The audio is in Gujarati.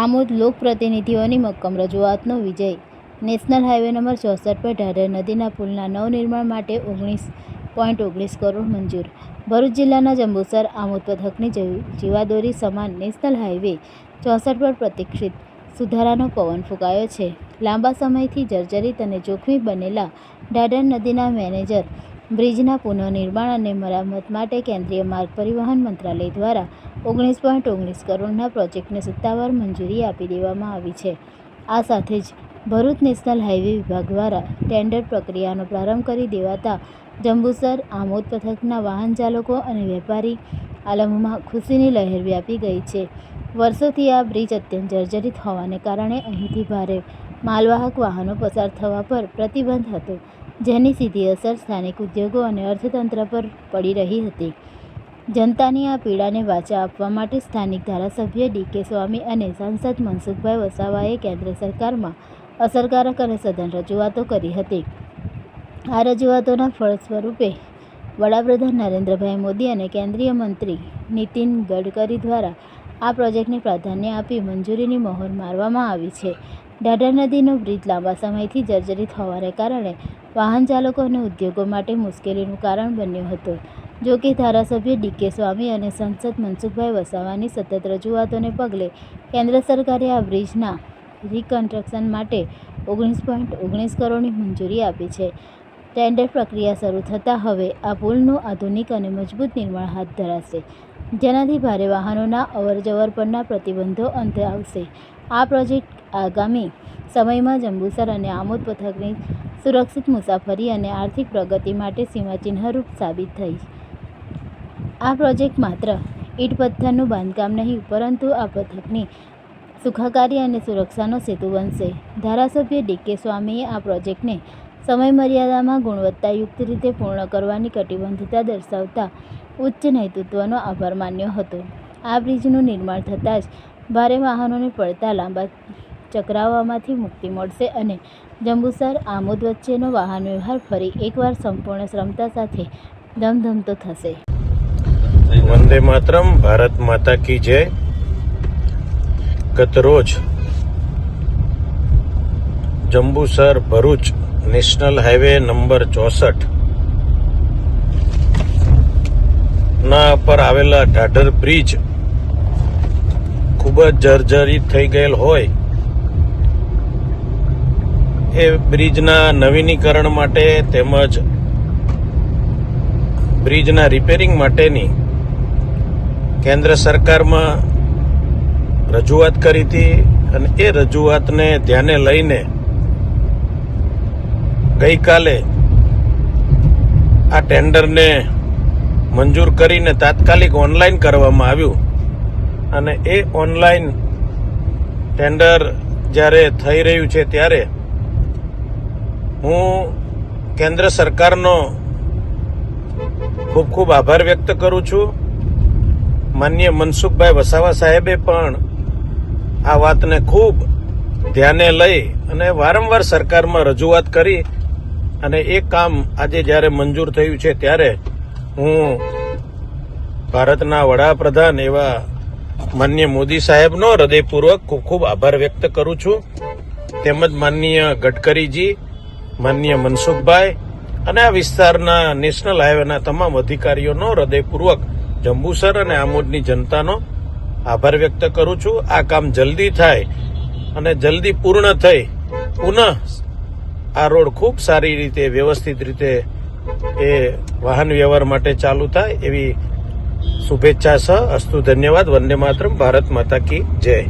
આમોદ લોકપ્રતિનિધિઓની મક્કમ રજૂઆતનો વિજય. નેશનલ હાઈવે નંબર ચોસઠ પર ઢાઢર નદીના પુલના નવનિર્માણ માટે ઓગણીસ પોઈન્ટ ઓગણીસ કરોડ મંજૂર. ભરૂચ જિલ્લાના જંબુસર આમોદ પથકની જીવાદોરી સમાન નેશનલ હાઈવે ચોસઠ પર પ્રતિક્ષિત સુધારાનો પવન ફૂંકાયો છે. લાંબા સમયથી જર્જરિત અને જોખમી બનેલા ઢાઢર નદીના મેનેજર બ્રિજના પુનઃનિર્માણ અને મરામત માટે કેન્દ્રીય માર્ગ પરિવહન મંત્રાલય દ્વારા ઓગણીસ પોઈન્ટ ઓગણીસ કરોડના પ્રોજેક્ટને સત્તાવાર મંજૂરી આપી દેવામાં આવી છે. આ સાથે જ ભરૂચ નેશનલ હાઈવે વિભાગ દ્વારા ટેન્ડર પ્રક્રિયાનો પ્રારંભ કરી દેવાતા જંબુસર, આમોદ પથકના વાહન ચાલકો અને વેપારી આલમમાં ખુશીની લહેર વ્યાપી ગઈ છે. વર્ષોથી આ બ્રિજ અત્યંત જર્જરિત હોવાને કારણે અહીંથી ભારે માલવાહક વાહનો પસાર થવા પર પ્રતિબંધ હતો. જેની સીધી અસર સ્થાનિક ઉદ્યોગો અને અર્થતંત્ર પર પડી રહી હતી. જનતાની આ પીડાને વાચા આપવા માટે સ્થાનિક ધારાસભ્ય ડી કે સ્વામી અને સાંસદ મનસુખભાઈ વસાવાએ કેન્દ્ર સરકારમાં અસરકારક અને સઘન રજૂઆતો કરી હતી. આ રજૂઆતોના ફળ સ્વરૂપે વડાપ્રધાન નરેન્દ્રભાઈ મોદી અને કેન્દ્રીય મંત્રી નીતિન ગડકરી દ્વારા આ પ્રોજેક્ટને પ્રાધાન્ય આપી મંજૂરીની મહોર મારવામાં આવી છે. ઢાઢર નદીનો બ્રિજ લાંબા સમયથી જર્જરિત હોવાને કારણે વાહન ચાલકો અને ઉદ્યોગો માટે મુશ્કેલીનું કારણ બન્યો હતો. જો કે ધારાસભ્ય ડીકે સ્વામી અને સંસદ મનસુખભાઈ વસાવાની સતત રજૂઆતોને પગલે કેન્દ્ર સરકારે આ બ્રિજના રિકન્સ્ટ્રક્શન માટે ઓગણીસ પોઈન્ટ ઓગણીસ કરોડની મંજૂરી આપી છે. ટેન્ડર પ્રક્રિયા શરૂ થતાં હવે આ પુલનું આધુનિક અને મજબૂત નિર્માણ હાથ ધરાશે. જેનાથી ભારે વાહનોના અવરજવર પરના પ્રતિબંધો અંતે આવશે. આ પ્રોજેક્ટ આગામી સમયમાં જંબુસર અને આમોદ પથકની સુરક્ષિત મુસાફરી અને આર્થિક પ્રગતિ માટે સીમાચિહ્નરૂપ સાબિત થઈ. આ પ્રોજેક્ટ માત્ર ઈટ પથ્થરનું બાંધકામ નહીં, પરંતુ આ પથકની સુખાકારી અને સુરક્ષાનો સેતુ બનશે. ધારાસભ્ય ડીકે સ્વામીએ આ પ્રોજેક્ટને સમયમર્યાદામાં ગુણવત્તાયુક્ત રીતે પૂર્ણ કરવાની કટિબદ્ધતા દર્શાવતા ઉચ્ચ નેતૃત્વનો આભાર માન્યો હતો. આ બ્રિજનું નિર્માણ થતાં જ ભારે વાહનોને પડતા લાંબા ચક્રાવામાંથી મુક્તિ મળશે અને જંબુસર, આમોદ વચ્ચેનો વાહન વ્યવહાર ફરી એકવાર સંપૂર્ણ ક્ષમતા સાથે ધમધમતો થશે. વંદે માતરમ, ભારત માતા કી જય. ગત રોજ Jambusar, Bharuch national highway number ચોસઠ ના પર આવેલા ઢાઢર બ્રિજ ખૂબ જ જર્જરિત થઈ ગયેલ હોય એ બ્રિજના નવીનીકરણ માટે તેમજ બ્રિજના રિપેરિંગ માટેની કેન્દ્ર સરકારમાં રજૂઆત કરી હતી અને એ રજૂઆતને ધ્યાને લઈને ગઈકાલે આ ટેન્ડરને મંજૂર કરીને તાત્કાલિક ઓનલાઈન કરવામાં આવ્યું. અને એ ઓનલાઈન ટેન્ડર જ્યારે થઈ રહ્યું છે ત્યારે હું કેન્દ્ર સરકારનો ખૂબ ખૂબ આભાર વ્યક્ત કરું છું. માન્ય મનસુખભાઈ વસાવા સાહેબે પણ આ વાતને ખૂબ ધ્યાને લઈ અને વારંવાર સરકારમાં રજૂઆત કરી અને એ કામ આજે જ્યારે મંજૂર થયું છે ત્યારે હું ભારતના વડાપ્રધાન એવા માન્ય મોદી સાહેબનો હૃદયપૂર્વક ખૂબ ખૂબ આભાર વ્યક્ત કરું છું. તેમજ માનનીય ગડકરીજી, માનનીય મનસુખભાઈ અને આ વિસ્તારના નેશનલ હાઈવેના તમામ અધિકારીઓનો હૃદયપૂર્વક જંબુસર અને આમોદની જનતાનો આભાર વ્યક્ત કરું છું. આ કામ જલ્દી થાય અને જલ્દી પૂર્ણ થઈ. પુનઃ આ રોડ ખૂબ સારી રીતે વ્યવસ્થિત રીતે એ વાહન વ્યવહાર માટે ચાલુ થાય એવી શુભેચ્છા સહ. અસ્તુ ધન્યવાદ. વંદે માતરમ. ભારત માતા કી જય.